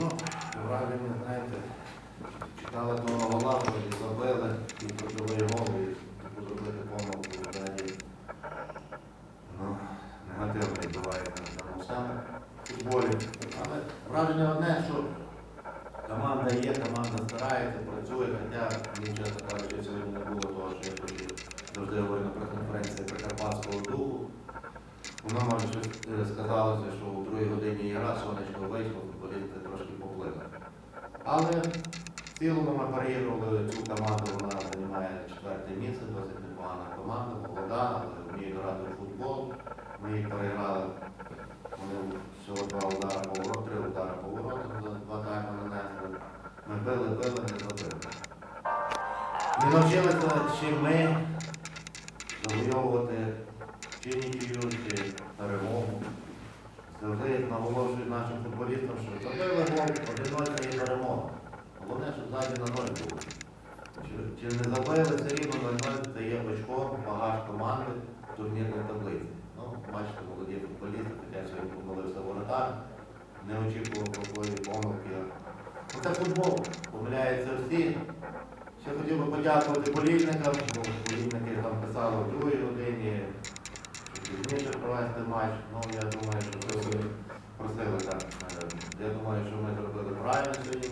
Ну, враження, знаєте, чекали того гола, вроді забили, і пробили гол, і зробити помилку взагалі. Ну, негативно відбувається на саме футболі. Але враження одне, що команда є, команда старається, працює, хоча мені чесно кажучи, сьогодні не було того, що я хотів завжди говорю е, що у другій годині гра сонечко вийшло, футболісти трошки поплили. Але в цілому ми переігрували цю команду, вона займає четверте місце, досить непогана команда, молода, але вміє грати в футбол. Ми їх переграли. Вони всього два удари по воротам, три удари по воротам за два тайми нанесли. Ми били, били, не забили. Не навчилися ще ми завойовувати чи нічию, чи перемогу. Завжди наголошують нашим футболістам, що забили гол, один це є перемога. Головне, щоб ззаді на ноль було. Чи, чи не забили, все рівно на ноль це є очко, багаж команди в турнірній таблиці. Ну, бачите, молоді футболісти, хоча сьогодні помилився воротар, не очікував такої помилки. Ну, це футбол, помиляються всі. Ще хотів би подякувати болільникам, бо болільники там писали в другій годині, пізніше провести матч. Ну, я думаю, що це просили так. Е, Я думаю, що ми зробили правильно сьогодні,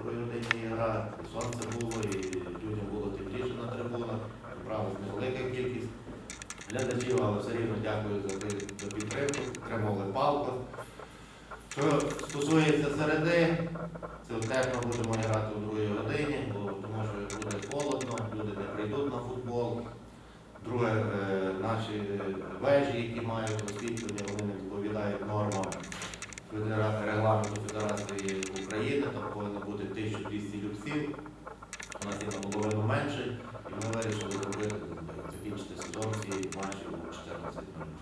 в другій гра, сонце було, і людям було тепліше на трибунах, правда, невелика кількість глядачів, але все рівно дякую за, підтримку, тримали палку. Що стосується середи, це теж ми будемо грати у другій годині, бо тому що буде холодно, люди не прийдуть на футбол. Друге, е, наші вежі, які мають освітлення, вони не відповідають нормам федера- регламенту Федерації України, там повинно бути 1200 люксів. У нас є наполовину менше, і ми вирішили зробити, закінчити сезон цієї матчі у 14 минут.